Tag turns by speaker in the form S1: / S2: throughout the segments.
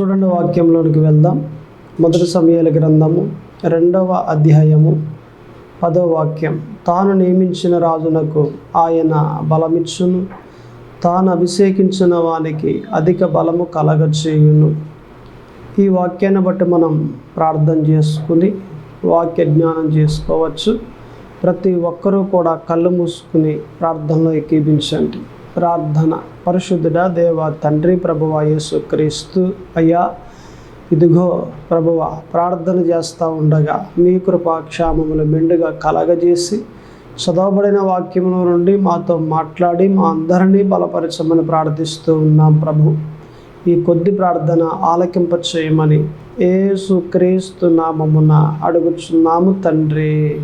S1: చూడండి వాక్యంలోనికి వెళ్దాం. మొదటి సమయాల గ్రంథము రెండవ అధ్యాయము పదో వాక్యం. తాను నియమించిన రాజునకు ఆయన బలమిచ్చును. తాను అభిషేకించిన వానికి అధిక బలము కలగచేయును ఈ వాక్యాన్ని బట్టి మనం ప్రార్థన చేసుకుని వాక్య జ్ఞానం చేసుకోవచ్చు. ప్రతి ఒక్కరూ కూడా కళ్ళు మూసుకుని ప్రార్థనలో ఎక్కిపించండి ప్రార్థన. పరిశుద్ధుడా దేవ తండ్రి ప్రభువ యేసు క్రీస్తు. అయ్యా ఇదిగో ప్రభువ ప్రార్థన చేస్తూ ఉండగా మీ కృపాక్షామములు మెండుగా కలగజేసి చదవబడిన వాక్యముల నుండి మాతో మాట్లాడి మా అందరినీ బలపరచమని ప్రార్థిస్తూ ఉన్నాం ప్రభు. ఈ కొద్ది ప్రార్థన ఆలకింప చేయమని ఏసు క్రీస్తు నామమున అడుగుచున్నాము తండ్రి.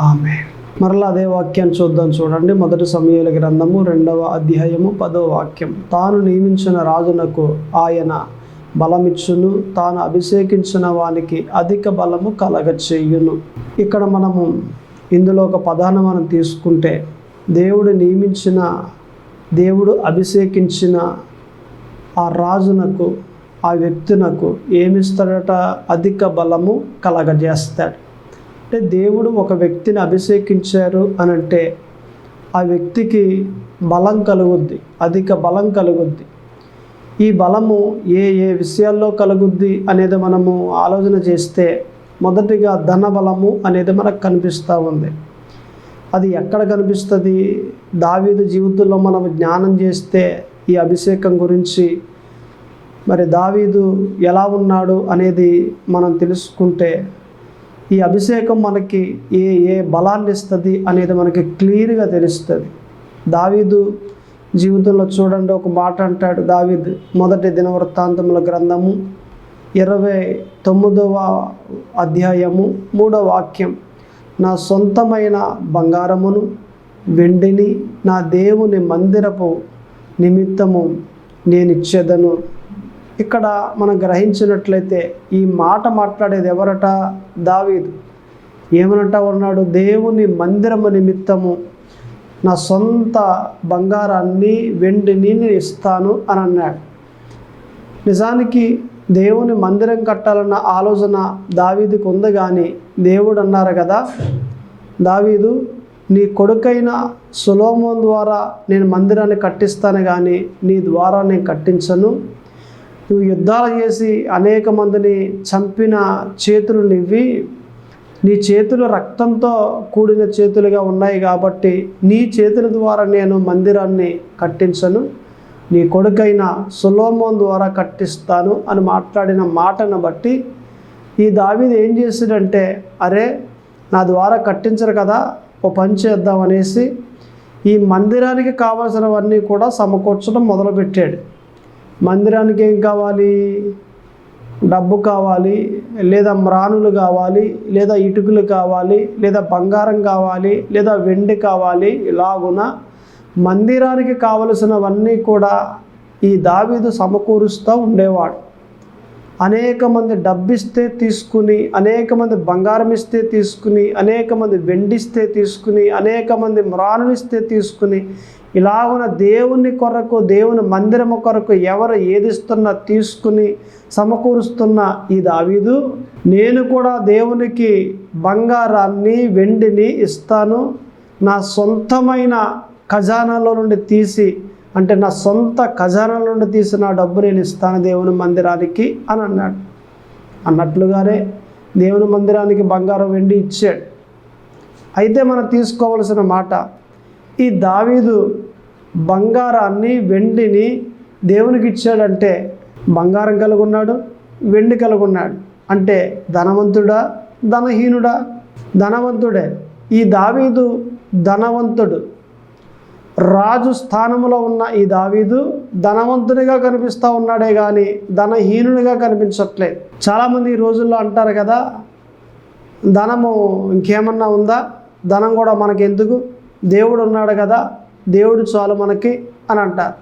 S1: ఆమె మరలా అదే వాక్యాన్ని చూద్దాం చూడండి. మొదటి సమయాల గ్రంథము రెండవ అధ్యాయము పదో వాక్యం. తాను నియమించిన రాజునకు ఆయన బలమిచ్చును తాను అభిషేకించిన వానికి అధిక బలము కలగచేయును. ఇక్కడ మనము ఇందులో ఒక పదాన్ని మనం తీసుకుంటే దేవుడు నియమించిన దేవుడు అభిషేకించిన ఆ రాజునకు ఆ వ్యక్తునకు ఏమిస్తాడట? అధిక బలము కలగజేస్తాడు. అంటే దేవుడు ఒక వ్యక్తిని అభిషేకించారు అని అంటే ఆ వ్యక్తికి బలం కలుగుద్ది అధిక బలం కలుగుద్ది. ఈ బలము ఏ ఏ విషయాల్లో కలుగుద్ది అనేది మనము ఆలోచన చేస్తే మొదటిగా ధన బలము అనేది మనకు కనిపిస్తూ ఉంది. అది ఎక్కడ కనిపిస్తుంది? దావీదు జీవితంలో మనం జ్ఞానం చేస్తే ఈ అభిషేకం గురించి మరి దావీదు ఎలా ఉన్నాడు అనేది మనం తెలుసుకుంటే ఈ అభిషేకం మనకి ఏ ఏ బలాన్ని ఇస్తుంది అనేది మనకి క్లియర్గా తెలుస్తుంది. దావీదు జీవితంలో చూడండి ఒక మాట అంటాడు. దావీద్ మొదటి దినవృత్తాంతముల గ్రంథము ఇరవై తొమ్మిదవ అధ్యాయము మూడవ వాక్యం. నా సొంతమైన బంగారమును వెండిని నా దేవుని మందిరపు నిమిత్తము నేను ఇచ్చేదను ఇక్కడ మనం గ్రహించినట్లయితే ఈ మాట మాట్లాడేది ఎవరట? దావీదు. ఏమనట ఉన్నాడు? దేవుని మందిరము నిమిత్తము నా సొంత బంగారాన్ని వెండిని నేను ఇస్తాను అని అన్నాడు. నిజానికి దేవుని మందిరం కట్టాలన్న ఆలోచన దావీదుకు ఉంది కానీ దేవుడు అన్నారు కదా దావీదు నీ కొడుకైన సులోమోన్ ద్వారా నేను మందిరాన్ని కట్టిస్తాను కానీ నీ ద్వారా నేను కట్టించను. నువ్వు యుద్ధాలు చేసి అనేక మందిని చంపిన చేతులు నివ్వి నీ చేతులు రక్తంతో కూడిన చేతులుగా ఉన్నాయి కాబట్టి నీ చేతుల ద్వారా నేను మందిరాన్ని కట్టించను. నీ కొడుకైన సులోమోన్ ద్వారా కట్టిస్తాను అని మాట్లాడిన మాటను బట్టి ఈ దావీది ఏం చేశాడంటే అరే నా ద్వారా కట్టించరు కదా ఓ పని చేద్దామనేసి ఈ మందిరానికి కావలసినవన్నీ కూడా సమకూర్చడం మొదలుపెట్టాడు. మందిరానికి ఏం కావాలి? డబ్బు కావాలి లేదా మ్రానులు కావాలి లేదా ఇటుకలు కావాలి లేదా బంగారం కావాలి లేదా వెండి కావాలి ఇలాగున మందిరానికి కావలసినవన్నీ కూడా ఈ దావీదు సమకూరుస్తూ ఉండేవాడు. అనేక మంది డబ్బిస్తే తీసుకుని అనేక మంది బంగారం ఇస్తే తీసుకుని అనేక మంది వెండిస్తే తీసుకుని అనేక మంది మ్రానులు ఇస్తే తీసుకుని ఇలాగున దేవుని కొరకు దేవుని మందిరము కొరకు ఎవరు ఏదిస్తున్నా తీసుకుని సమకూరుస్తున్న ఈ దావీదు. నేను కూడా దేవునికి బంగారాన్ని వెండిని ఇస్తాను. నా సొంతమైన ఖజానాలో నుండి తీసి అంటే నా సొంత ఖజానాలో నుండి తీసి నా డబ్బు నేను ఇస్తాను దేవుని మందిరానికి అని అన్నాడు. అన్నట్లుగానే దేవుని మందిరానికి బంగారం వెండి ఇచ్చాడు. అయితే మనం తీసుకోవలసిన మాట ఈ దావీదు బంగారాన్ని వెండిని దేవునికి ఇచ్చాడంటే బంగారం కలుగున్నాడు వెండి కలుగున్నాడు. అంటే ధనవంతుడా ధనహీనుడా? ధనవంతుడే. ఈ దావీదు ధనవంతుడు. రాజు స్థానంలో ఉన్న ఈ దావీదు ధనవంతునిగా కనిపిస్తూ ఉన్నాడే కానీ ధనహీనునిగా కనిపించట్లేదు. చాలామంది ఈ రోజుల్లో అంటారు కదా ధనము ఇంకేమన్నా ఉందా? ధనం కూడా మనకెందుకు? దేవుడు ఉన్నాడు కదా దేవుడు చాలు మనకి అని అంటారు.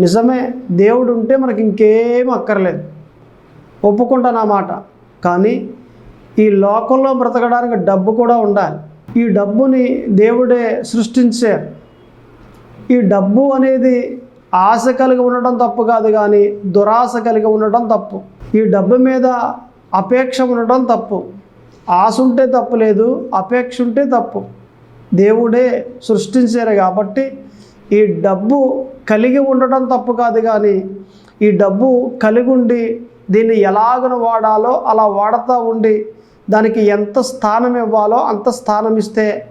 S1: నిజమే దేవుడు ఉంటే మనకి ఇంకేం అక్కర్లేదు. ఒప్పుకుంటాను ఆ మాట. కానీ ఈ లోకంలో బ్రతకడానికి డబ్బు కూడా ఉండాలి. ఈ డబ్బుని దేవుడే సృష్టించారు. ఈ డబ్బు అనేది ఆశ కలిగి ఉండటం తప్పు కాదు కానీ దురాశ కలిగి ఉండటం తప్పు. ఈ డబ్బు మీద అపేక్ష ఉండడం తప్పు. ఆశ ఉంటే తప్పు లేదు అపేక్ష ఉంటే తప్పు. దేవుడే సృష్టించారు కాబట్టి ఈ డబ్బు కలిగి ఉండటం తప్పు కాదు కానీ ఈ డబ్బు కలిగి ఉండి దీన్ని ఎలాగను వాడాలో అలా వాడుతూ ఉండి దానికి ఎంత స్థానం ఇవ్వాలో అంత స్థానం ఇస్తే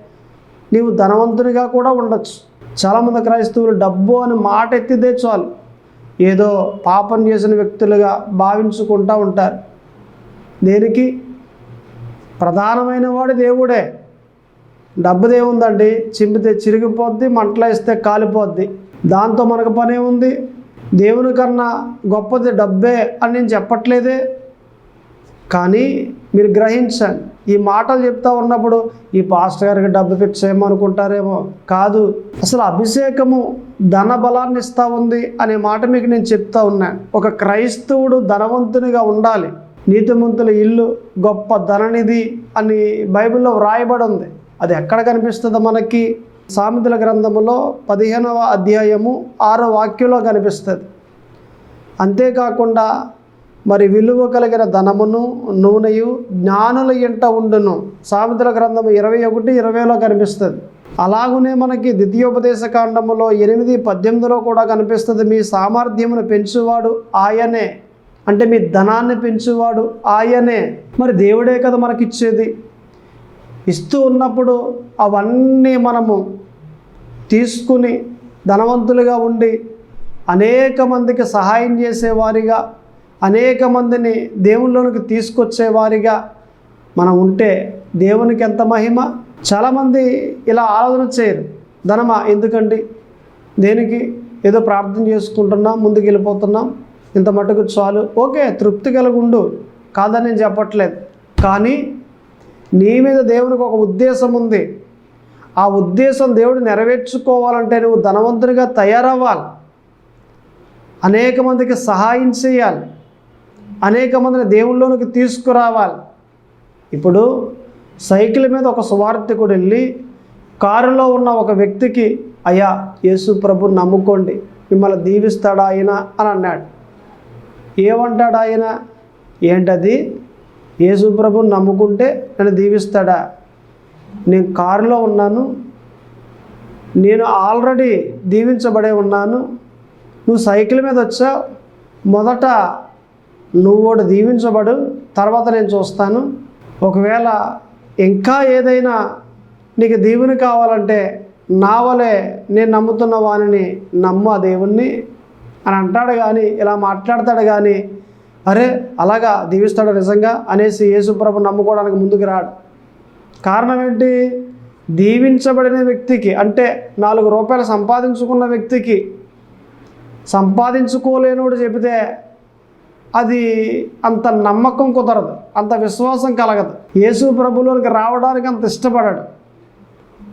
S1: నీవు ధనవంతునిగా కూడా ఉండొచ్చు. చాలామంది క్రైస్తవులు డబ్బు అని మాట ఎత్తిదే చాలు. ఏదో పాపం చేసిన వ్యక్తులుగా భావించుకుంటూ ఉంటారు. దేనికి? ప్రధానమైన వాడు దేవుడే. డబ్బుది ఏముందండి చింపితే చిరిగిపోద్ది మంటలేస్తే కాలిపోద్ది. దాంతో మనకు పని ఉంది దేవుని కన్నా గొప్పది డబ్బే అని నేను చెప్పట్లేదే? కానీ మీరు గ్రహించండి ఈ మాటలు చెప్తా ఉన్నప్పుడు ఈ పాస్టర్ గారికి డబ్బు పిచ్చేమో అనుకుంటారేమో కాదు అసలు అభిషేకము ధన బలాన్ని ఇస్తా ఉంది అనే మాట మీకు నేను చెప్తా ఉన్నాను ఒక క్రైస్తవుడు ధనవంతునిగా ఉండాలి. నీతిమంతుల ఇల్లు గొప్ప ధననిధి అని బైబిల్లో వ్రాయబడి ఉంది. అది ఎక్కడ కనిపిస్తుందో మనకి? సామెతల గ్రంథములో పదిహేనవ అధ్యాయము ఆరో వాక్యంలో కనిపిస్తుంది. అంతేకాకుండా మరి విలువ కలిగిన ధనమును నూనెయు జ్ఞానుల ఇంట ఉండును. సామెతల గ్రంథము ఇరవై ఒకటి ఇరవైలో కనిపిస్తుంది. అలాగునే మనకి ద్వితీయోపదేశ కాండములో ఎనిమిది పద్దెనిమిదిలో కూడా కనిపిస్తుంది మీ సామర్థ్యమును పెంచువాడు ఆయనే. అంటే మీ ధనాన్ని పెంచువాడు ఆయనే. మరి దేవుడే కదా మనకిచ్చేది? ఇస్తూ ఉన్నప్పుడు అవన్నీ మనము తీసుకుని ధనవంతులుగా ఉండి అనేక మందికి సహాయం చేసేవారిగా అనేక మందిని దేవుళ్ళలోనికి తీసుకొచ్చేవారిగా మనం ఉంటే దేవునికి ఎంత మహిమ? చాలామంది ఇలా ఆలోచన చేయరు. ధనమా? ఎందుకండి? దేనికి? ఏదో ప్రార్థన చేసుకుంటున్నాం ముందుకు వెళ్ళిపోతున్నాం ఇంత మటుకు చాలు. ఓకే తృప్తి కలిగి ఉండు కాదని నేను చెప్పట్లేదు. కానీ నీ మీద దేవునికి ఒక ఉద్దేశం ఉంది. ఆ ఉద్దేశం దేవుడు నెరవేర్చుకోవాలంటే నువ్వు ధనవంతునిగా తయారవ్వాలి. అనేక మందికి సహాయం చేయాలి. అనేక మందిని దేవుళ్ళలోనికి తీసుకురావాలి. ఇప్పుడు సైకిల్ మీద ఒక సువార్థకుడు వెళ్ళి కారులో ఉన్న ఒక వ్యక్తికి అయ్యా యేసు ప్రభు నమ్ముకోండి. మిమ్మల్ని దీవిస్తాడా ఆయన? అని అన్నాడు. ఏమంటాడు ఆయన? ఏంటది? యేసు నమ్ముకుంటే నన్ను దీవిస్తాడా? నేను కారులో ఉన్నాను. నేను ఆల్రెడీ దీవించబడే ఉన్నాను. నువ్వు సైకిల్ మీద వచ్చావు. మొదట నువ్వు కూడా దీవించబడు తర్వాత నేను చూస్తాను. ఒకవేళ ఇంకా ఏదైనా నీకు దీవుని కావాలంటే నా వలే నేను నమ్ముతున్న వానిని నమ్ము ఆ దేవుణ్ణి అని అంటాడు కానీ ఇలా మాట్లాడతాడు కానీ అరే అలాగా దీవిస్తాడు నిజంగా అనేసి యేసుప్రభు నమ్ముకోవడానికి ముందుకు రాడు. కారణం ఏంటి? దీవించబడిన వ్యక్తికి అంటే నాలుగు రూపాయలు సంపాదించుకున్న వ్యక్తికి సంపాదించుకోలేనోడు చెబితే అది అంత నమ్మకం కుదరదు అంత విశ్వాసం కలగదు. యేసు ప్రభులోనికి రావడానికి అంత ఇష్టపడాడు.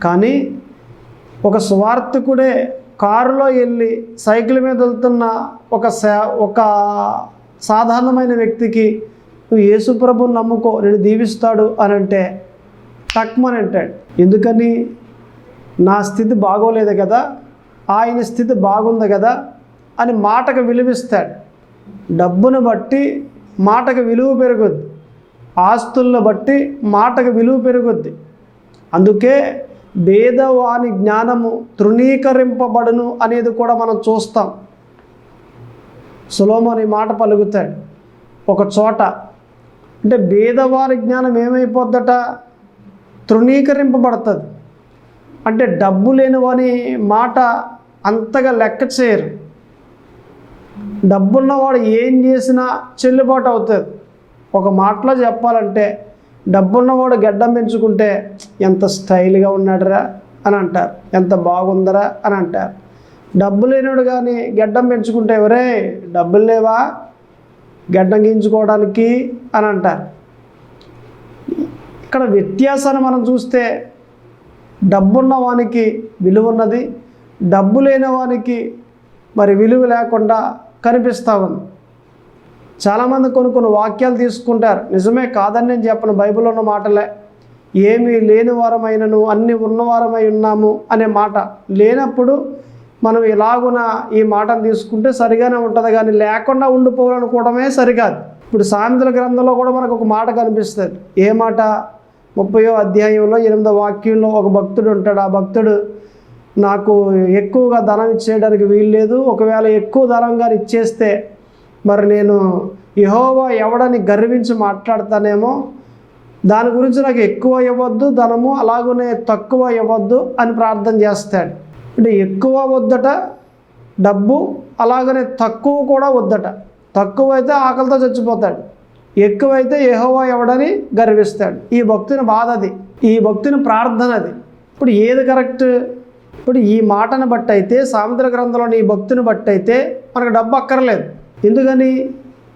S1: కానీ ఒక స్వార్థకుడే కారులో వెళ్ళి సైకిల్ మీద వెళ్తున్న ఒక సా ఒక సాధారణమైన వ్యక్తికి నువ్వు యేసుప్రభుని నమ్ముకో నేను దీవిస్తాడు అని అంటే టక్మని అంటాడు. ఎందుకని? నా స్థితి బాగోలేదు కదా ఆయన స్థితి బాగుంది కదా అని మాటకు విలువిస్తాడు. డబ్బును బట్టి మాటకు విలువ పెరుగుద్ది. ఆస్తులను బట్టి మాటకు విలువ పెరుగుద్ది. అందుకే భేదవాని జ్ఞానము తృణీకరింపబడును అనేది కూడా మనం చూస్తాం. సులోమోని మాట పలుకుతాడు. ఒక చోట అంటే భేదవారి జ్ఞానం ఏమైపోద్దట? తృణీకరింపబడుతుంది. అంటే డబ్బు లేనివని మాట అంతగా లెక్క చేయరు. డబ్బున్నవాడు ఏం చేసినా చెల్లుబాటు అవుతుంది. ఒక మాటలో చెప్పాలంటే డబ్బున్నవాడు గడ్డం పెంచుకుంటే ఎంత స్టైల్గా ఉన్నాడురా అని అంటారు. ఎంత బాగుందరా అని అంటారు. డబ్బు లేనివాడు కానీ గడ్డం పెంచుకుంటే ఎవరే? డబ్బులు లేవా? గడ్డం గీయించుకోవడానికి అని అంటారు. ఇక్కడ వ్యత్యాసాన్ని మనం చూస్తే డబ్బున్న వానికి విలువ ఉన్నది డబ్బు లేని వానికి మరి విలువ లేకుండా కనిపిస్తూ ఉంది. చాలామంది కొన్ని కొన్ని వాక్యాలు తీసుకుంటారు. నిజమే కాదని నేను చెప్పను బైబిల్లో ఉన్న మాటలే. ఏమీ లేని వారమైనను అన్ని ఉన్నవారమై ఉన్నాము అనే మాట లేనప్పుడు మనం ఇలాగున ఈ మాటను తీసుకుంటే సరిగానే ఉంటుంది కానీ లేకుండా ఉండిపోవాలనుకోవడమే సరికాదు. ఇప్పుడు సామెతల గ్రంథంలో కూడా మనకు ఒక మాట కనిపిస్తుంది. ఏ మాట? ముప్పయో అధ్యాయంలో ఎనిమిదో వాక్యంలో ఒక భక్తుడు ఉంటాడు. ఆ భక్తుడు నాకు ఎక్కువగా ధనం ఇచ్చేయడానికి వీల్లేదు ఒకవేళ ఎక్కువ ధనంగా ఇచ్చేస్తే మరి నేను యహోవా ఎవడని గర్వించి మాట్లాడతానేమో? దాని గురించి నాకు ఎక్కువ ఇవ్వద్దు ధనము అలాగనే తక్కువ ఇవ్వద్దు అని ప్రార్థన చేస్తాడు. అంటే ఎక్కువ వద్దట డబ్బు అలాగనే తక్కువ కూడా వద్దట. తక్కువ అయితే ఆకలితో చచ్చిపోతాడు. ఎక్కువైతే ఏహోవా ఎవడని గర్విస్తాడు. ఈ భక్తుని బాధ అది. ఈ భక్తుని ప్రార్థన అది. ఇప్పుడు ఏది కరెక్ట్? ఇప్పుడు ఈ మాటను బట్టి అయితే సాముద్ర గ్రంథంలోని ఈ భక్తుని బట్టి అయితే మనకు డబ్బు అక్కర్లేదు. ఎందుకని?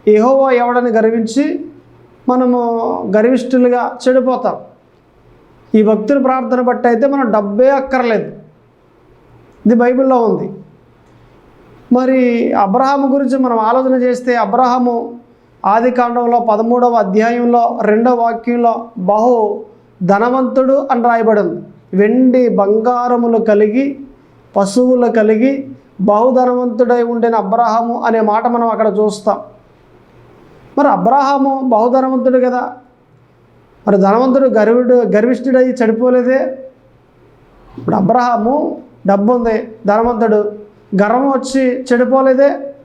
S1: ఏహోవా ఎవడని గర్వించి మనము గర్విష్ఠులుగా చెడిపోతాం. ఈ భక్తుని ప్రార్థన బట్టి అయితే మనం డబ్బే అక్కర్లేదు. ఇది బైబిల్లో ఉంది. మరి అబ్రహాము గురించి మనం ఆలోచన చేస్తే అబ్రహాము ఆది కాండంలో పదమూడవ అధ్యాయంలో రెండవ వాక్యంలో బహు ధనవంతుడు అని రాయబడింది. వెండి బంగారములు కలిగి పశువులు కలిగి బహుధనవంతుడై ఉండిన అబ్రహాము అనే మాట మనం అక్కడ చూస్తాం. మరి అబ్రహాము బహుధనవంతుడు కదా? మరి ధనవంతుడు గర్వుడు గర్విష్ఠుడై చనిపోలేదే? ఇప్పుడు అబ్రహాము డబ్బు ఉంది ధనవంతుడు. గర్వం వచ్చి చెడిపోలేదే?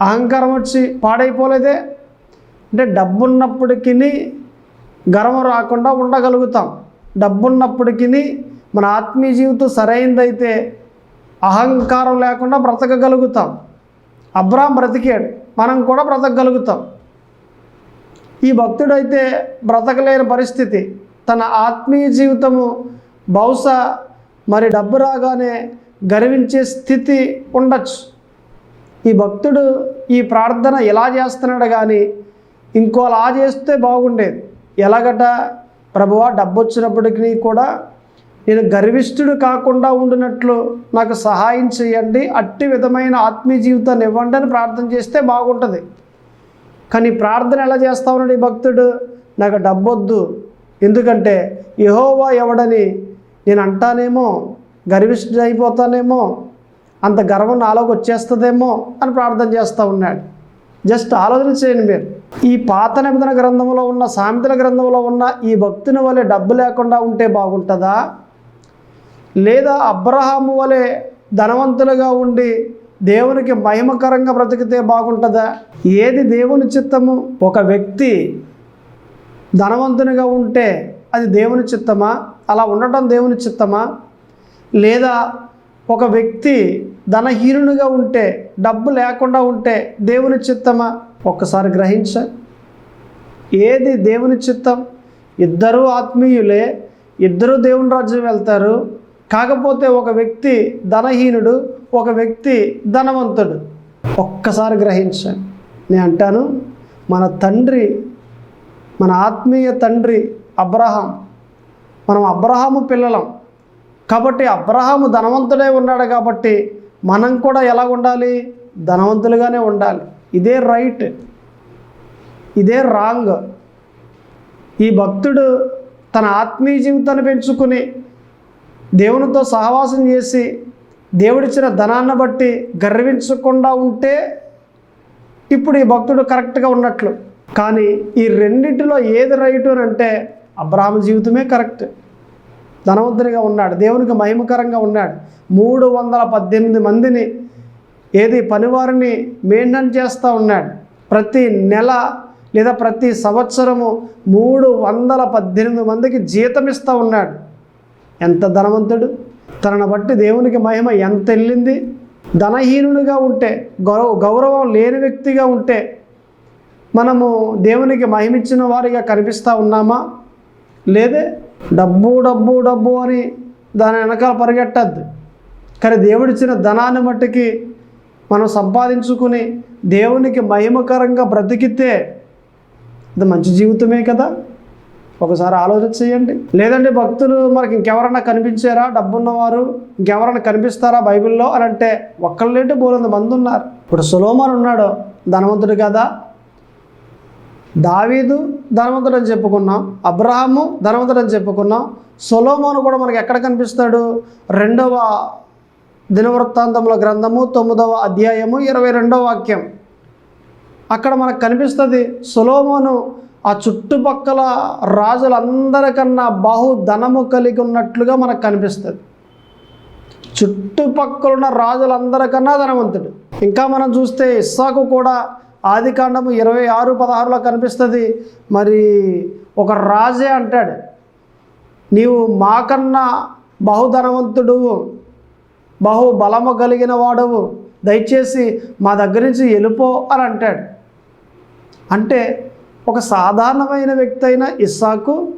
S1: అహంకారం వచ్చి పాడైపోలేదే? అంటే డబ్బున్నప్పటికీ గర్వం రాకుండా ఉండగలుగుతాం. డబ్బున్నప్పటికీ మన ఆత్మీయ జీవితం సరైనదైతే అహంకారం లేకుండా బ్రతకగలుగుతాం. అబ్రాం బ్రతికాడు మనం కూడా బ్రతకగలుగుతాం. ఈ భక్తుడైతే బ్రతకలేని పరిస్థితి. తన ఆత్మీయ జీవితము బహుశా మరి డబ్బు రాగానే గర్వించే స్థితి ఉండొచ్చు. ఈ భక్తుడు ఈ ప్రార్థన ఎలా చేస్తున్నాడు కానీ ఇంకోలా చేస్తే బాగుండేది. ఎలాగట? ప్రభువా డబ్బు వచ్చినప్పటికీ కూడా నేను గర్విష్ఠుడు కాకుండా ఉండినట్లు నాకు సహాయం చేయండి. అట్టి విధమైన ఆత్మీయ జీవితాన్ని ఇవ్వండి అని ప్రార్థన చేస్తే బాగుంటుంది. కానీ ప్రార్థన ఎలా చేస్తా ఉన్నాడు ఈ భక్తుడు? నాకు డబ్బొద్దు. ఎందుకంటే యహోవా ఎవడని నేను అంటానేమో గర్విష్ఠుడు అయిపోతానేమో అంత గర్వం నాలోకి వచ్చేస్తుందేమో అని ప్రార్థన చేస్తూ ఉన్నాడు. జస్ట్ ఆలోచన చేయండి మీరు. ఈ పాత నిబంధన గ్రంథంలో ఉన్న సామెతల గ్రంథంలో ఉన్న ఈ భక్తుని వలె డబ్బు లేకుండా ఉంటే బాగుంటుందా? లేదా అబ్రహాము వలె ధనవంతులుగా ఉండి దేవునికి మహిమకరంగా బ్రతికితే బాగుంటుందా? ఏది దేవుని చిత్తము? ఒక వ్యక్తి ధనవంతునిగా ఉంటే అది దేవుని చిత్తమా? అలా ఉండటం దేవుని చిత్తమా? లేదా ఒక వ్యక్తి ధనహీనునిగా ఉంటే డబ్బు లేకుండా ఉంటే దేవుని చిత్తమా? ఒక్కసారి గ్రహించ. ఏది దేవుని చిత్తం? ఇద్దరూ ఆత్మీయులే ఇద్దరు దేవుని రాజ్యం వెళ్తారు. కాకపోతే ఒక వ్యక్తి ధనహీనుడు ఒక వ్యక్తి ధనవంతుడు. ఒక్కసారి గ్రహించాను నేను అంటాను మన తండ్రి మన ఆత్మీయ తండ్రి అబ్రహాం మనం అబ్రహాము పిల్లలం. కాబట్టి అబ్రహాము ధనవంతుడే ఉన్నాడు కాబట్టి మనం కూడా ఎలా ఉండాలి? ధనవంతులుగానే ఉండాలి. ఇదే రైట్ ఇదే రాంగ్ ఈ భక్తుడు తన ఆత్మీయ జీవితాన్ని పెంచుకుని దేవునితో సహవాసం చేసి దేవుడిచ్చిన ధనాన్ని బట్టి గర్వించకుండా ఉంటే ఇప్పుడు ఈ భక్తుడు కరెక్ట్గా ఉన్నట్లు. కానీ ఈ రెండింటిలో ఏది రైటు అని అంటే అబ్రహాం జీవితమే కరెక్ట్. ధనవంతునిగా ఉన్నాడు దేవునికి మహిమకరంగా ఉన్నాడు. మూడు వందల పద్దెనిమిది మందిని ఏది పనివారిని మెయింటైన్ చేస్తూ ఉన్నాడు. ప్రతి నెల లేదా ప్రతి సంవత్సరము మూడు వందల పద్దెనిమిది మందికి జీతం ఇస్తూ ఉన్నాడు. ఎంత ధనవంతుడు? తనను బట్టి దేవునికి మహిమ ఎంత వెళ్ళింది ధనహీనుడిగా ఉంటే గౌరవ గౌరవం లేని వ్యక్తిగా ఉంటే మనము దేవునికి మహిమిచ్చిన వారిగా కనిపిస్తూ ఉన్నామా? లేదే? డబ్బు డబ్బు డబ్బు అని దాని వెనకాల పరిగెట్టద్దు. కానీ దేవుడిచ్చిన ధనాన్ని మట్టుకి మనం సంపాదించుకుని దేవునికి మహిమకరంగా బ్రతికితే అది మంచి జీవితమే కదా? ఒకసారి ఆలోచన చేయండి. లేదంటే భక్తులు మనకి ఇంకెవరన్నా కనిపించారా? డబ్బున్నవారు ఇంకెవరన్నా కనిపిస్తారా బైబిల్లో అని అంటే ఒక్కళ్ళేంటి బోలంత మంది ఉన్నారు. ఇప్పుడు సులోమన్ ఉన్నాడు ధనవంతుడు కదా? దావీదు ధనవంతుడు అని చెప్పుకున్నాం అబ్రహాము ధనవంతుడు అని చెప్పుకున్నాం సొలోమోను కూడా మనకి ఎక్కడ కనిపిస్తాడు రెండవ దినవృత్తాంతముల గ్రంథము తొమ్మిదవ అధ్యాయము ఇరవై రెండవ వాక్యం. అక్కడ మనకు కనిపిస్తుంది సొలోమోను ఆ చుట్టుపక్కల రాజులందరికన్నా బాహు ధనము కలిగి ఉన్నట్లుగా మనకు కనిపిస్తుంది. చుట్టుపక్కల ఉన్న రాజులందరికన్నా ధనవంతుడు. ఇంకా మనం చూస్తే ఇస్సాకు కూడా ఆది కాండము ఇరవై ఆరు పదహారులో కనిపిస్తుంది. మరి ఒక రాజే అంటాడు. నీవు మాకన్నా బహుధనవంతుడువు బహు బలము కలిగిన వాడవు. దయచేసి మా దగ్గర నుంచి వెళ్ళిపో అని అంటాడు. అంటే ఒక సాధారణమైన వ్యక్తి అయిన ఇస్సాకు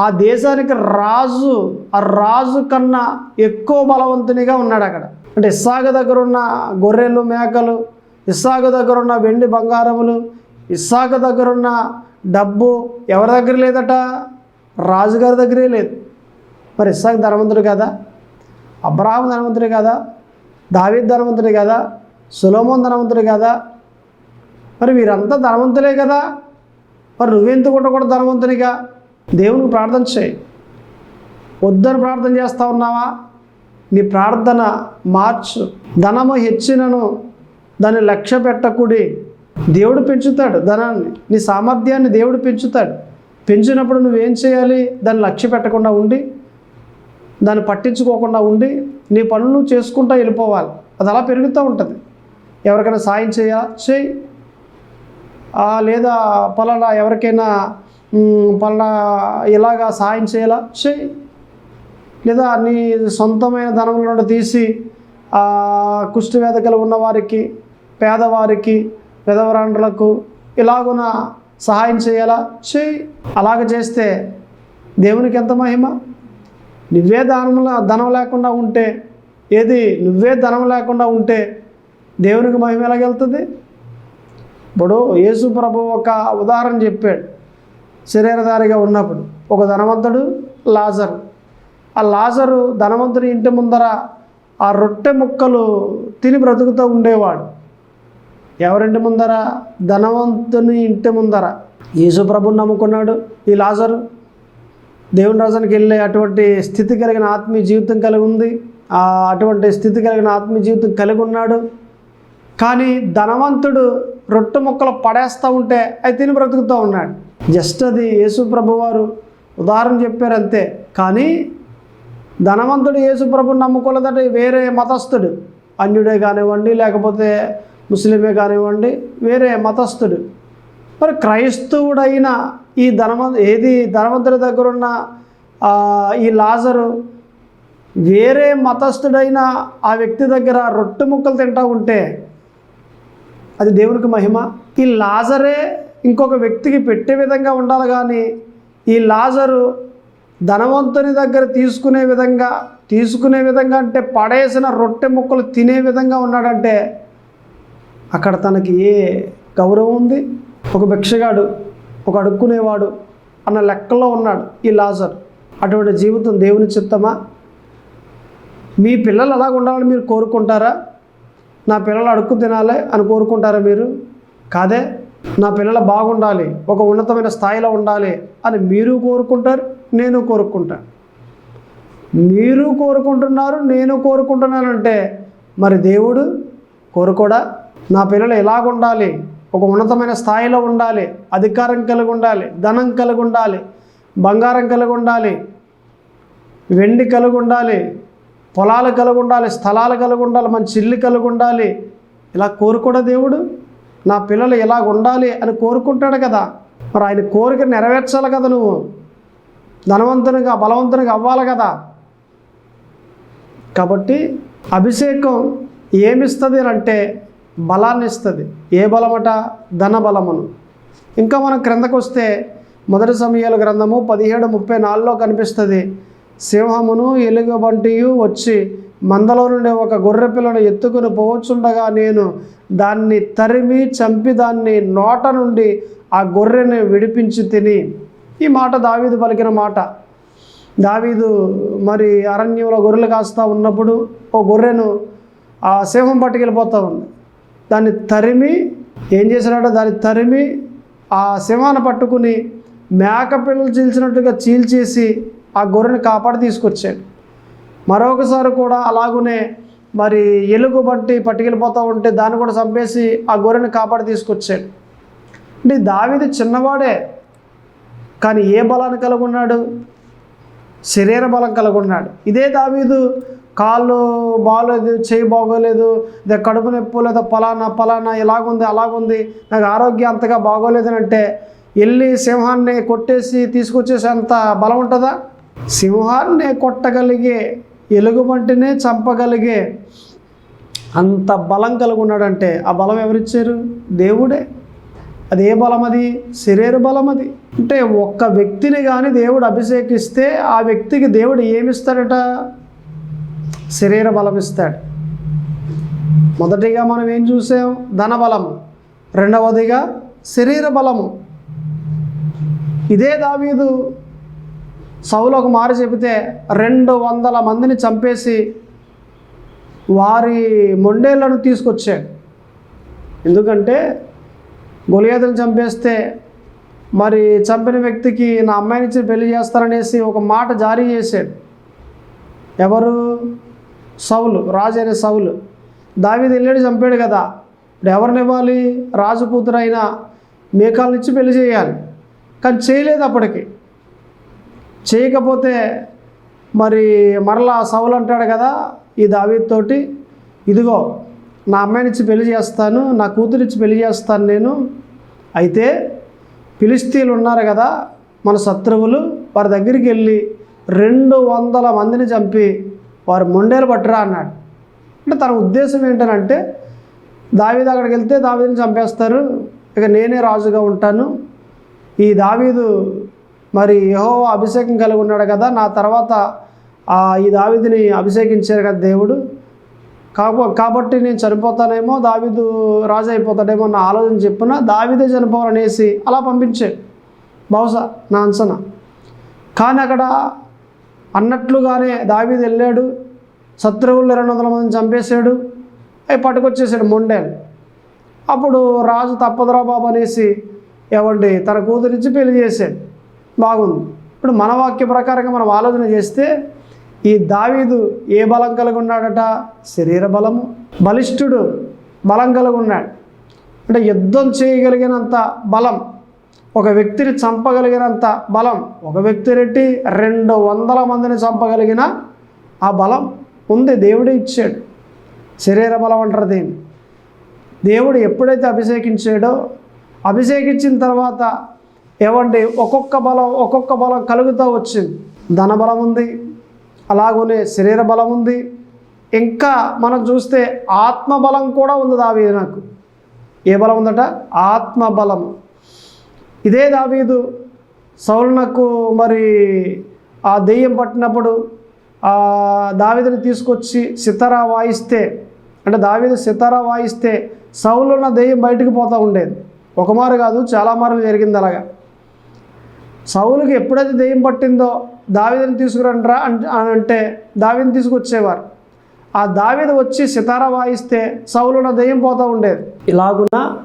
S1: ఆ దేశానికి రాజు ఆ రాజు కన్నా ఎక్కువ బలవంతునిగా ఉన్నాడు అక్కడ. అంటే ఇస్సాకు దగ్గర ఉన్న గొర్రెలు మేకలు ఇస్సాకు దగ్గర ఉన్న వెండి బంగారములు ఇస్సాకు దగ్గర ఉన్న డబ్బు ఎవరి దగ్గర లేదట? రాజుగారి దగ్గరే లేదు. మరి ఇస్సాకు ధనవంతుడు కదా? అబ్రాహం ధనవంతుడు కదా? దావీద్ ధనవంతుడు కదా? సులోమోన్ ధనవంతుడు కదా? మరి వీరంతా ధనవంతులే కదా? మరి నువ్వెందుకు కూడా ధనవంతునిగా? దేవునికి ప్రార్థన చేయి. వద్దని ప్రార్థన చేస్తూ ఉన్నావా? నీ ప్రార్థన మార్చు. ధనము హెచ్చినను దాన్ని లక్ష్య పెట్టకుడి. దేవుడు పెంచుతాడు ధనాన్ని. నీ సామర్థ్యాన్ని దేవుడు పెంచుతాడు. పెంచినప్పుడు నువ్వేం చేయాలి? దాన్ని లక్ష్య పెట్టకుండా ఉండి దాన్ని పట్టించుకోకుండా ఉండి నీ పనులు చేసుకుంటా వెళ్ళిపోవాలి. అది అలా పెరుగుతూ ఉంటుంది. ఎవరికైనా సాయం చేయా చేయి. లేదా పలానా ఎవరికైనా పలానా ఇలాగా సాయం చేయాలా? చేయి. లేదా నీ సొంతమైన ధనముల నుండి తీసి ఆ, కుష్టి వేదకలు ఉన్న వారికి పేదవారికి విధవరాండ్రులకు ఇలాగున సహాయం చేయాలా? చేయి. అలాగ చేస్తే దేవునికి ఎంత మహిమ? నువ్వే దానంలో ధనం లేకుండా ఉంటే ఏది నువ్వే ధనం లేకుండా ఉంటే దేవునికి మహిమ ఎలాగెళ్తుంది? ఇప్పుడు యేసు ప్రభు ఒక ఉదాహరణ చెప్పాడు. శరీరధారిగా ఉన్నప్పుడు ఒక ధనవంతుడు లాజరు. ఆ లాజరు ధనవంతుడి ఇంటి ముందర ఆ రొట్టె ముక్కలు తిని బ్రతుకుతూ ఉండేవాడు. ఎవరింటి ముందర? ధనవంతుని ఇంటి ముందర. యేసుప్రభుని నమ్ముకున్నాడు. ఈ లాజరు దేవుని రాజానికి వెళ్ళే అటువంటి స్థితి కలిగిన ఆత్మీయ జీవితం కలిగి ఉంది. అటువంటి స్థితి కలిగిన ఆత్మీయ జీవితం కలిగి ఉన్నాడు. కానీ ధనవంతుడు రొట్టె ముక్కలు పడేస్తూ ఉంటే అది తిని బ్రతుకుతూ ఉన్నాడు. జస్ట్ అది యేసు వారు ఉదాహరణ చెప్పారు అంతే. కానీ ధనవంతుడు యేసు ప్రభుని నమ్ముకోలేదంటే వేరే మతస్థుడు. అన్యుడే కానివ్వండి లేకపోతే ముస్లిమే కానివ్వండి వేరే మతస్థుడు. మరి క్రైస్తవుడైన ఈ ధనవం ఏది ధనవంతుడి దగ్గర ఉన్న ఈ లాజరు వేరే మతస్థుడైన ఆ వ్యక్తి దగ్గర రొట్టె ముక్కలు తింటా ఉంటే అది దేవునికి మహిమ. ఈ లాజరే ఇంకొక వ్యక్తికి పెట్టే విధంగా ఉండాలి కానీ ఈ లాజరు ధనవంతుని దగ్గర తీసుకునే విధంగా తీసుకునే విధంగా అంటే పడేసిన రొట్టె ముక్కలు తినే విధంగా ఉన్నాడంటే అక్కడ తనకి ఏ గౌరవం ఉంది? ఒక భిక్షగాడు ఒక అడుక్కునేవాడు అన్న లెక్కలో ఉన్నాడు ఈ లాజర్. అటువంటి జీవితం దేవుని చిత్తమా? మీ పిల్లలు అలాగ ఉండాలని మీరు కోరుకుంటారా? నా పిల్లలు అడుక్కు తినాలి అని కోరుకుంటారా మీరు? కాదే నా పిల్లలు బాగుండాలి ఒక ఉన్నతమైన స్థాయిలో ఉండాలి అని మీరు కోరుకుంటారు నేను కోరుకుంటాను. మీరు కోరుకుంటున్నారు నేను కోరుకుంటున్నానంటే మరి దేవుడు కోరుకోడా? నా పిల్లలు ఎలాగ ఉండాలి ఒక ఉన్నతమైన స్థాయిలో ఉండాలి అధికారం కలిగి ఉండాలి ధనం కలిగి ఉండాలి బంగారం కలిగి ఉండాలి వెండి కలిగి ఉండాలి పొలాలు కలిగి ఉండాలి స్థలాలు కలిగి ఉండాలి మంచి ఇల్లు కలిగి ఉండాలి ఇలా కోరుకోడా దేవుడు? నా పిల్లలు ఇలాగ ఉండాలి అని కోరుకుంటాడు కదా. మరి ఆయన కోరిక నెరవేర్చాలి కదా నువ్వు. ధనవంతునిగా బలవంతునిగా అవ్వాలి కదా. కాబట్టి అభిషేకం ఏమిస్తుంది అంటే బలాన్ని ఇస్తుంది ఏ బలమట? ధన బలమును ఇంకా మనం క్రిందకు వస్తే మొదటి సమయాల గ్రంథము పదిహేడు ముప్పై నాలుగులో కనిపిస్తుంది. సింహమును ఎలుగుబంటియు వచ్చి మందలో నుండి ఒక గొర్రె పిల్లను ఎత్తుకుని పోవచ్చుండగా నేను దాన్ని తరిమి చంపి దాన్ని నోట నుండి ఆ గొర్రెని విడిపించి తిని. ఈ మాట దావీదు పలికిన మాట. దావీదు మరి అరణ్యంలో గొర్రెలు కాస్తా ఉన్నప్పుడు ఓ గొర్రెను ఆ సింహం పట్టుకెళ్ళిపోతూ ఉంది. దాన్ని తరిమి ఏం చేసినాడో దాన్ని తరిమి ఆ సింహాన్ని పట్టుకుని మేక పిల్లలు చీల్చినట్టుగా చీల్చేసి ఆ గొర్రెని కాపాడి తీసుకొచ్చాడు. మరొకసారి కూడా అలాగునే మరి ఎలుగు బట్టి పట్టుకెళ్ళిపోతూ ఉంటే దాన్ని కూడా చంపేసి ఆ గొర్రెని కాపాడి తీసుకొచ్చాడు. అంటే దావిది చిన్నవాడే కానీ ఏ బలాన్ని కలిగి ఉన్నాడు శరీర బలం కలిగి ఉన్నాడు ఇదే దావీదు కాళ్ళు బాగోలేదు చేయి బాగోలేదు లేదా కడుపు నొప్పి లేదా పలానా పలానా ఇలాగుంది అలాగుంది నాకు ఆరోగ్యం అంతగా బాగోలేదు అని అంటే వెళ్ళి సింహాన్ని కొట్టేసి తీసుకొచ్చేసేంత బలం ఉంటుందా? సింహాన్ని కొట్టగలిగే ఎలుగుబంటినే చంపగలిగే అంత బలం కలిగి ఉన్నాడంటే ఆ బలం ఎవరిచ్చారు? దేవుడే. అది ఏ బలం అది శరీర బలం అది అంటే ఒక్క వ్యక్తిని కానీ దేవుడు అభిషేకిస్తే ఆ వ్యక్తికి దేవుడు ఏమిస్తాడట? శరీర బలం ఇస్తాడు మొదటిగా మనం ఏం చూసాం? ధనబలము రెండవదిగా శరీర బలము. ఇదే దావీదు. సౌలకు మారి చెబితే రెండు వందల మందిని చంపేసి వారి మొండేళ్ళను తీసుకొచ్చాడు. ఎందుకంటే గొలియాతను చంపేస్తే మరి చంపిన వ్యక్తికి నా అమ్మాయినిచ్చి పెళ్ళి చేస్తారనేసి ఒక మాట జారీ చేశాడు. ఎవరు? సౌలు రాజు అనే సౌలు. దావీది వెళ్ళాడు చంపాడు కదా. ఇప్పుడు ఎవరిని ఇవ్వాలి? రాజు కూతురు అయిన మేకాలనిచ్చి పెళ్ళి చేయాలి. కానీ చేయలేదు అప్పటికి. చేయకపోతే మరి మరలా సౌలు అంటాడు కదా ఈ దావీతోటి ఇదిగో నా అమ్మాయినిచ్చి పెళ్ళి చేస్తాను నా కూతురిచ్చి పెళ్ళి చేస్తాను నేను. అయితే ఫిలిస్తీన్లు ఉన్నారు కదా మన శత్రువులు వారి దగ్గరికి వెళ్ళి రెండు వందల మందిని చంపి వారు మొండేలు పట్టురా అన్నాడు. అంటే తన ఉద్దేశం ఏంటనంటే దావీదు అక్కడికి వెళ్తే దావీదుని చంపేస్తారు ఇక నేనే రాజుగా ఉంటాను. ఈ దావీదు మరి యహో అభిషేకం కలిగి ఉన్నాడు కదా నా తర్వాత ఆ ఈ దావీదిని అభిషేకించారు కదా దేవుడు. కాబట్టి నేను చనిపోతానేమో దావిదు రాజు అయిపోతాడేమో నా ఆలోచన చెప్పిన దావిదే చనిపోవాలనేసి అలా పంపించాడు బహుశా నా అంచనా. కానీ అక్కడ అన్నట్లుగానే దావీదు వెళ్ళాడు. శత్రువులు రెండు వందల మందిని చంపేశాడు. అవి పట్టుకొచ్చేసాడు మొండేలు. అప్పుడు రాజు తప్పదురా బాబు అనేసి ఏమండి తన కూతురిచ్చి పెళ్ళి చేశాడు. బాగుంది. ఇప్పుడు మన వాక్య ప్రకారంగా మనం ఆలోచన చేస్తే ఈ దావీదు ఏ బలం కలిగి ఉన్నాడట శరీర బలము. బలిష్ఠుడు బలం కలిగి ఉన్నాడు అంటే యుద్ధం చేయగలిగినంత బలం ఒక వ్యక్తిని చంపగలిగినంత బలం ఒక వ్యక్తి రెట్టి రెండు వందల మందిని చంపగలిగిన ఆ బలం ఉంది దేవుడే ఇచ్చాడు. శరీర బలం అంటారు దీన్ని. దేవుడు ఎప్పుడైతే అభిషేకించాడో అభిషేకించిన తర్వాత ఏమండి ఒక్కొక్క బలం ఒక్కొక్క బలం కలుగుతూ వచ్చింది. ధన బలం ఉంది అలాగనే శరీర బలం ఉంది. ఇంకా మనం చూస్తే ఆత్మ బలం కూడా ఉంది దావీదు నాకు. ఏ బలం ఉందట? ఆత్మ ఇదే దావీదు సౌలునకు మరి ఆ దెయ్యం పట్టినప్పుడు ఆ దావీదుని తీసుకొచ్చి సితారా వాయిస్తే అంటే దావీదు సితారా వాయిస్తే సౌలున్న దెయ్యం బయటికి పోతూ ఉండేది. ఒక మారు కాదు చాలా మార్లు జరిగింది అలాగా. సౌలుకి ఎప్పుడైతే దెయ్యం పట్టిందో దావీదుని తీసుకురండిరా అని అంటే దావీని తీసుకొచ్చేవారు. ఆ దావీదు వచ్చి సితారా వాయిస్తే సౌలున దెయ్యం పోతూ ఉండేది. ఇలాగున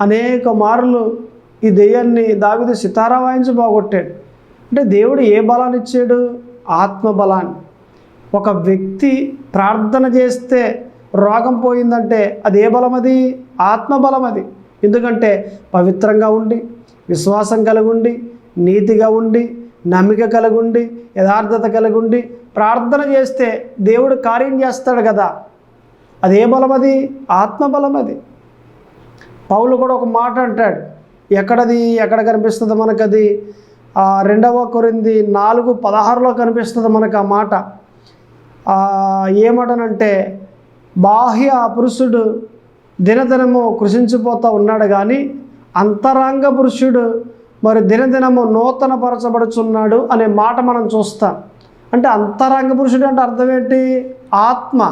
S1: అనేక మార్లు ఈ దెయ్యాన్ని దావీదు సితారా వాయించి బాగొట్టాడు అంటే దేవుడు ఏ బలాన్ని ఇచ్చాడు? ఆత్మ బలాన్ని. ఒక వ్యక్తి ప్రార్థన చేస్తే రోగం పోయిందంటే అది ఏ బలం అది ఆత్మ బలం అది ఎందుకంటే పవిత్రంగా ఉండి విశ్వాసం కలిగి ఉండి నీతిగా ఉండి నమ్మిక కలిగుండి యథార్థత కలిగుండి ప్రార్థన చేస్తే దేవుడు కార్యం చేస్తాడు కదా. అది ఏ ఆత్మబలం అది. ఆత్మ పౌలు కూడా ఒక మాట అంటాడు ఎక్కడది ఎక్కడ కనిపిస్తుంది మనకు అది రెండవ కొరింది నాలుగు పదహారులో కనిపిస్తుంది మనకు ఆ మాట. ఏమటనంటే బాహ్య పురుషుడు దినదినము కృషించిపోతూ ఉన్నాడు కానీ అంతరంగ పురుషుడు మరి దినదినము నూతన పరచబడుచున్నాడు అనే మాట మనం చూస్తాం. అంటే అంతరంగ పురుషుడు అంటే అర్థం ఏంటి? ఆత్మ.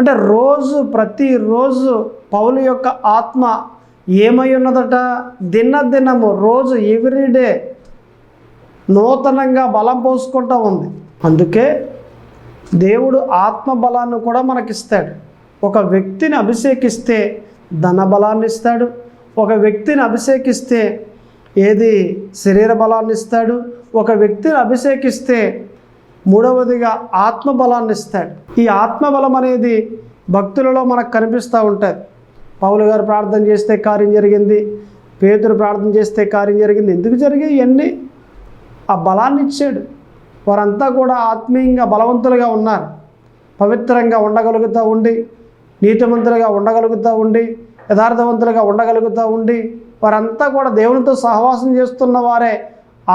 S1: అంటే రోజు ప్రతిరోజు పౌలు యొక్క ఆత్మ ఏమై ఉన్నదట? దినదినము రోజు ఎవ్రీడే నూతనంగా బలం పోసుకుంటూ ఉంది. అందుకే దేవుడు ఆత్మ బలాన్ని కూడా మనకిస్తాడు. ఒక వ్యక్తిని అభిషేకిస్తే ధన బలాన్ని ఇస్తాడు. ఒక వ్యక్తిని అభిషేకిస్తే ఏది శరీర బలాన్ని ఇస్తాడు? ఒక వ్యక్తిని అభిషేకిస్తే మూడవదిగా ఆత్మబలాన్ని ఇస్తాడు. ఈ ఆత్మబలం అనేది భక్తులలో మనకు కనిపిస్తూ ఉంటుంది. పౌలు గారు ప్రార్థన చేస్తే కార్యం జరిగింది. పేదరు ప్రార్థన చేస్తే కార్యం జరిగింది. ఎందుకు జరిగాయి ఇవన్నీ? ఆ బలాన్ని ఇచ్చాడు. వారంతా కూడా ఆత్మీయంగా బలవంతులుగా ఉన్నారు. పవిత్రంగా ఉండగలుగుతూ ఉండి నీతిమంతులుగా ఉండగలుగుతూ ఉండి యథార్థవంతులుగా ఉండగలుగుతూ ఉండి వారంతా కూడా దేవునితో సహవాసం చేస్తున్న వారే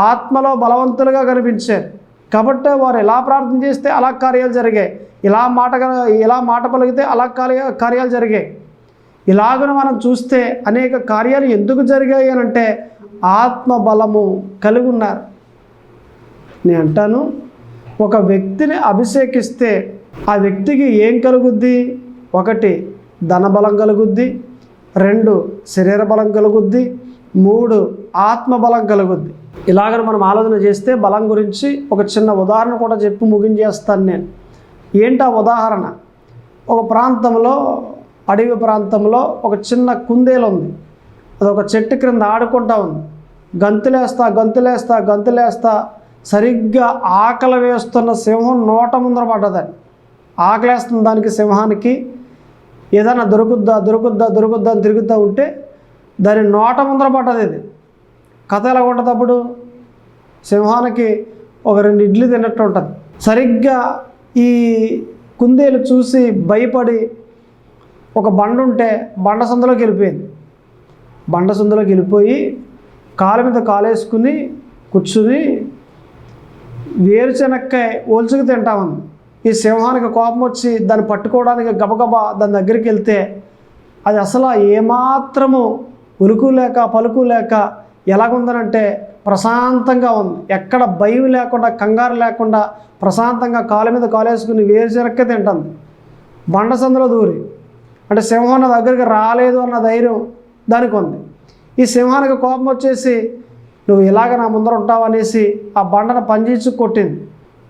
S1: ఆత్మలో బలవంతులుగా కనిపించారు. కాబట్టి వారు ఎలా ప్రార్థన చేస్తే అలా కార్యాలు జరిగాయి. ఇలా మాట ఇలా మాట పలిగితే అలా కార్య కార్యాలు జరిగాయి. ఇలాగను మనం చూస్తే అనేక కార్యాలు ఎందుకు జరిగాయి అని అంటే ఆత్మ బలము కలిగి ఉన్నారు. నేను అంటాను ఒక వ్యక్తిని అభిషేకిస్తే ఆ వ్యక్తికి ఏం కలుగుద్ది? ఒకటి ధనబలం కలుగుద్ది రెండు శరీర బలం కలుగుద్ది మూడు ఆత్మ బలం కలుగుద్ది. ఇలాగని మనం ఆలోచన చేస్తే బలం గురించి ఒక చిన్న ఉదాహరణ కూడా చెప్పి ముగించేస్తాను నేను. ఏంటి ఆ ఉదాహరణ? ఒక ప్రాంతంలో అడవి ప్రాంతంలో ఒక చిన్న కుందేలు ఉంది. అది ఒక చెట్టు క్రింద ఆడుకుంటా ఉంది. గంతులేస్తా గంతులేస్తా గంతులేస్తా సరిగ్గా ఆకలి వేస్తున్న సింహం నోట ముందర పడ్డదని ఆకలేస్తుంది దానికి సింహానికి. ఏదైనా దొరుకుద్దా దొరుకుద్దా దొరుకుద్దా అని తిరుగుతూ ఉంటే దాని నోట ముందర పట్టదు ఇది. కథ ఎలా ఉండేటప్పుడు సింహానికి ఒక రెండు ఇడ్లీ తిన్నట్టు ఉంటుంది. సరిగ్గా ఈ కుందేలు చూసి భయపడి ఒక బండ ఉంటే బండ సందులోకి వెళ్ళిపోయింది. బండ సందులోకి వెళ్ళిపోయి కాలు మీద కాలేసుకుని కూర్చుని వేరుశెనక్కాయ ఒలుచుకు తింటామంది ఈ సింహానికి కోపం వచ్చి దాన్ని పట్టుకోవడానికి గబగబా దాని దగ్గరికి వెళ్తే అది అసలు ఏమాత్రము ఉలుకు లేక పలుకు లేక ఎలాగుందనంటే ప్రశాంతంగా ఉంది. ఎక్కడ భయం లేకుండా కంగారు లేకుండా ప్రశాంతంగా కాలు మీద కాలేసుకుని వేరుచెరక్క తింటుంది. బండ సందులో దూరి. అంటే సింహం నా దగ్గరికి రాలేదు అన్న ధైర్యం దానికి ఉంది. ఈ సింహానికి కోపం వచ్చేసి నువ్వు ఇలాగ నా ముందర ఉంటావు? అనేసి ఆ బండను పంజించు కొట్టింది.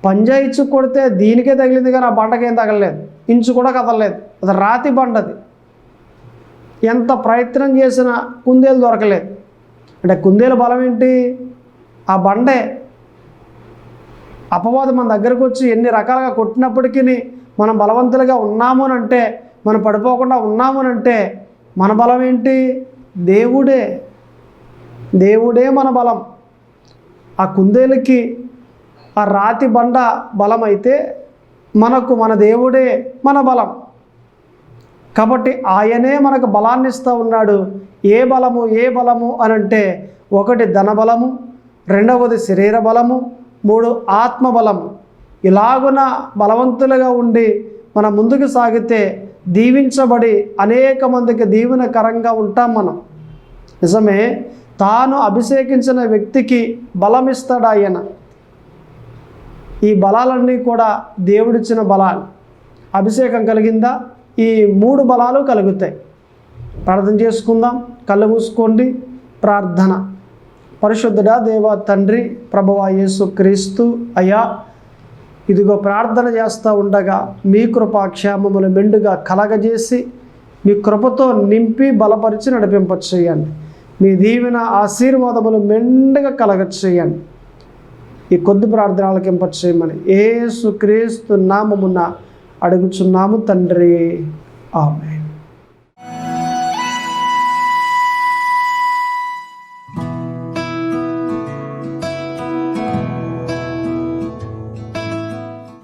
S1: పంజాయిచ్చు కొడితే దీనికే తగిలింది కానీ ఆ బండకి ఏం తగలలేదు. ఇంచు కూడా కదలలేదు. అది రాతి బండది. ఎంత ప్రయత్నం చేసినా కుందేలు దొరకలేదు. అంటే కుందేలు బలం ఏంటి? ఆ బండే అపవాదం మన దగ్గరకు వచ్చి ఎన్ని రకాలుగా కొట్టినప్పటికీ మనం బలవంతులుగా ఉన్నాము అని అంటే మనం పడిపోకుండా ఉన్నాము అని అంటే మన బలం ఏంటి? దేవుడే. దేవుడే మన బలం. ఆ కుందేలుకి ఆ రాతి బండ బలమైతే మనకు మన దేవుడే మన బలం. కాబట్టి ఆయనే మనకు బలాన్ని ఇస్తూ ఉన్నాడు. ఏ బలము ఏ బలము అని అంటే ఒకటి ధనబలము రెండవది శరీర బలము మూడు ఆత్మబలము. ఇలాగున బలవంతులుగా ఉండి మన ముందుకు సాగితే దీవించబడి అనేక మందికి దీవెనకరంగా ఉంటాం మనం. నిజమే తాను అభిషేకించిన వ్యక్తికి బలమిస్తాడు ఆయన. ఈ బలాలన్నీ కూడా దేవుడిచ్చిన బలాలు. అభిషేకం కలిగిందా? ఈ మూడు బలాలు కలుగుతాయి. ప్రార్థన చేసుకుందాం. కళ్ళు మూసుకోండి. ప్రార్థన. పరిశుద్ధుడా దేవ తండ్రి ప్రభువా యేసు క్రీస్తు అయ్యా ఇదిగో ప్రార్థన చేస్తూ ఉండగా మీ కృపా క్షేమములు మెండుగా కలగజేసి మీ కృపతో నింపి బలపరిచి నడిపింపచేయండి. మీ దీవెన ఆశీర్వాదములు మెండుగా కలగచేయండి. ఈ కొద్ది ప్రార్థనలకు ఇంపచేయమని ఏసు క్రీస్తు నామమున అడుగుచున్నాము తండ్రి. ఆమె